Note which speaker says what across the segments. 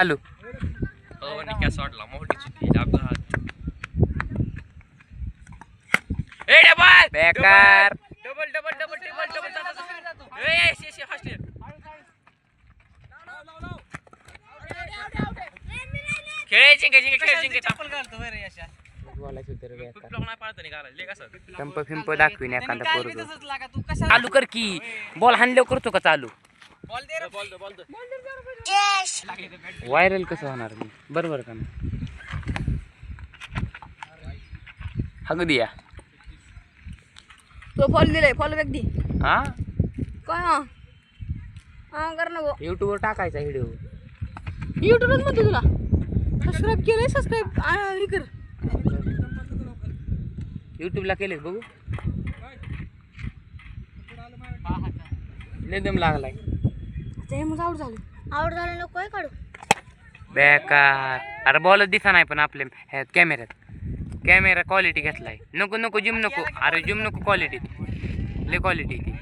Speaker 1: चालू
Speaker 2: हो निका सोडला मोठी चुकी अपघात. ए डबल!
Speaker 1: बेकार.
Speaker 2: Double double double double double ए ए शी शी फास्ट खेळ जिंके जिंके खेळ जिंके. चप्पल घालतो बरं अशा
Speaker 1: बोलायचं होतं रे बेकार
Speaker 2: कुठलं नाही पाळतो निघाला ले कसं
Speaker 1: टंप फिंप दाखवीन एखादा पोरग चालू कर की. बॉल हाणल्यावर करतो का चालू?
Speaker 2: बॉल दे बॉल दे बॉल दे.
Speaker 1: व्हायरल कसं होणार मी? बरोबर का नाही? हग दिया
Speaker 3: तो फॉल दिलाय फॉल बॅग दी.
Speaker 1: हा?
Speaker 3: काय हा? हा कर ना
Speaker 1: युट्यूबवर टाकायचा व्हिडिओ
Speaker 3: युट्यूबच म्हणतो तुला. सबस्क्राईब केलंय सबस्क्राईब हे कर.
Speaker 1: युट्यूबला केले बघू? लय दम लागलाय.
Speaker 3: हे मग झालं. आउट झालं नको काय काढू.
Speaker 1: बेकार. अरे बॉलच दिसा नाही पण आपल्या ह्या कॅमेऱ्यात. कॅमेरा क्वालिटी घेतलाय. नको नको जिम नको. अरे जिम नको क्वालिटी लय क्वालिटी ती.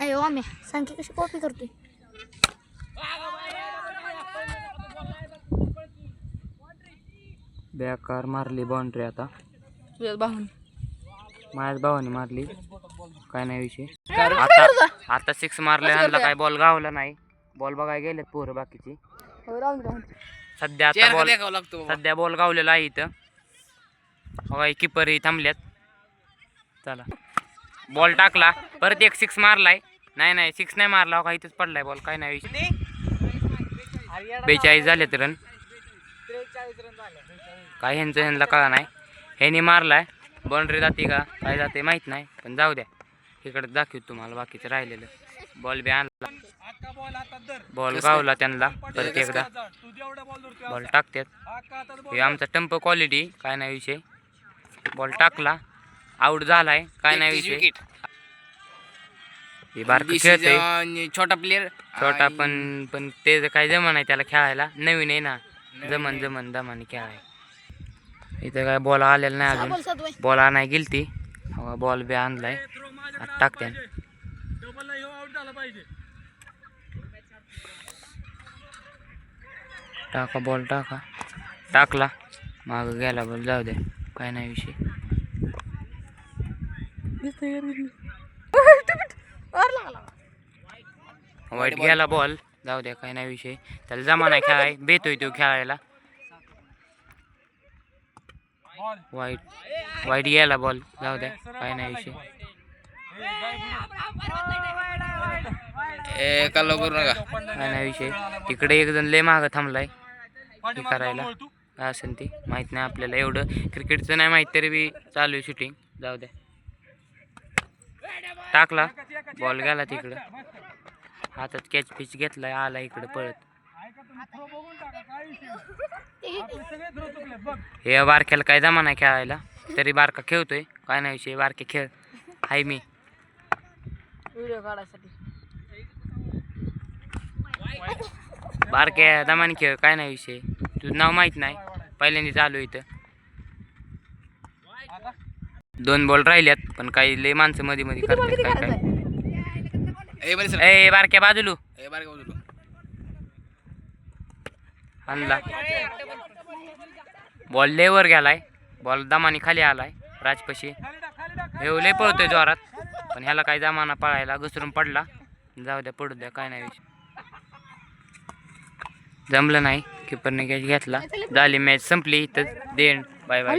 Speaker 3: अयो आम्ही संख्या कशी कॉपी करतोय.
Speaker 1: बेकार मारली बाउंड्री आता.
Speaker 3: तुझ्या भाऊन
Speaker 1: माझ्याच भावाने मारली. काय नाही विषय. आता आता सिक्स मारले ह्यांना काय बॉल गावला नाही. बॉल बघायला गेलेत पोरं बाकीची. सध्या आता बॉल
Speaker 2: लागतो
Speaker 1: सध्या बॉल गावलेला आहे इथं. बघा किपरही थांबल्यात. चला. बॉल टाकला. परत एक सिक्स मारलाय. नाही नाही सिक्स नाही मारला. का इथंच पडलाय बॉल काय नाही बेचाळीस झालेत रन काय ह्यांचं ह्यांना कळा नाही. ह्याने मारलाय. बाउंड्री जाते का? काय जाते माहीत नाही. पण जाऊ द्या. इकडे दाखवतो तुम्हाला बाकीचं राहिलेलं. बॉल बी आणला. बॉल गावला त्यांना परत एकदा. बॉल टाकतात. हे आमचा टंप क्वालिटी काय नाही विषय. बॉल टाकला आउट झालाय काय नाही विषय. हे बारकं
Speaker 2: छोटा प्लेअर
Speaker 1: छोटा पण पण ते काय जमन नाही त्याला खेळायला नवीन आहे ना. जमन जमन दमाने खेळाय इथं काय बॉल आलेला नाही अजून.
Speaker 3: बोल
Speaker 1: आणाय गेलती. बॉल बी आणलाय. टाकते. टाका बॉल टाका. टाकला. माग गेला बॉल जाऊ दे. काय नाही विषय. वाईट गेला बॉल जाऊ द्या काय नाही विषय. त्याला जमा नाही खेळाय बेतोय तो खेळायला. वाईट वाईट गेला बॉल जाऊ द्या काय नाही विषय.
Speaker 2: ए कल्लो करू नका.
Speaker 1: काय नाही विषय. तिकडे एक जण लय मागं थांबलाय. हे करायला. काय असेल ती माहीत नाही आपल्याला एवढं. क्रिकेटचं नाही माहीत तरी बी चालू आहे शूटिंग जाऊ द्या टाकला. बॉल गेला तिकडं. हातात कॅच पिच घेतलाय आला इकडं पळत. हे बारक्याला काय जमा नाही खेळायला? तरी बारका खेळतोय. काय नाही विषय बारके खेळ. हाय मी.
Speaker 3: व्हिडिओ काढायसाठी.
Speaker 1: बारक्या दमाने खेळ काय नाही विषय. तुझं नाव माहीत नाही. पहिल्यांदा चालू इथं. दोन बॉल राहिल्यात पण काही लय माणसं मध्ये मध्ये करतात काय काय.
Speaker 2: ए
Speaker 1: बारक्या बाजूलू.
Speaker 2: ए बारे बोलू
Speaker 1: आणला. बॉल लेवर गेलाय. बॉल दमाने खाली आलाय. राजपशी हे लय पळतोय जोरात. पण ह्याला काही जमाना पळायला घसरून पडला. जाऊ द्या पडू द्या काय नाही विषय. जमलं नाही किपरने कॅच घेतला. झाली मॅच संपली तर देण बाय बाय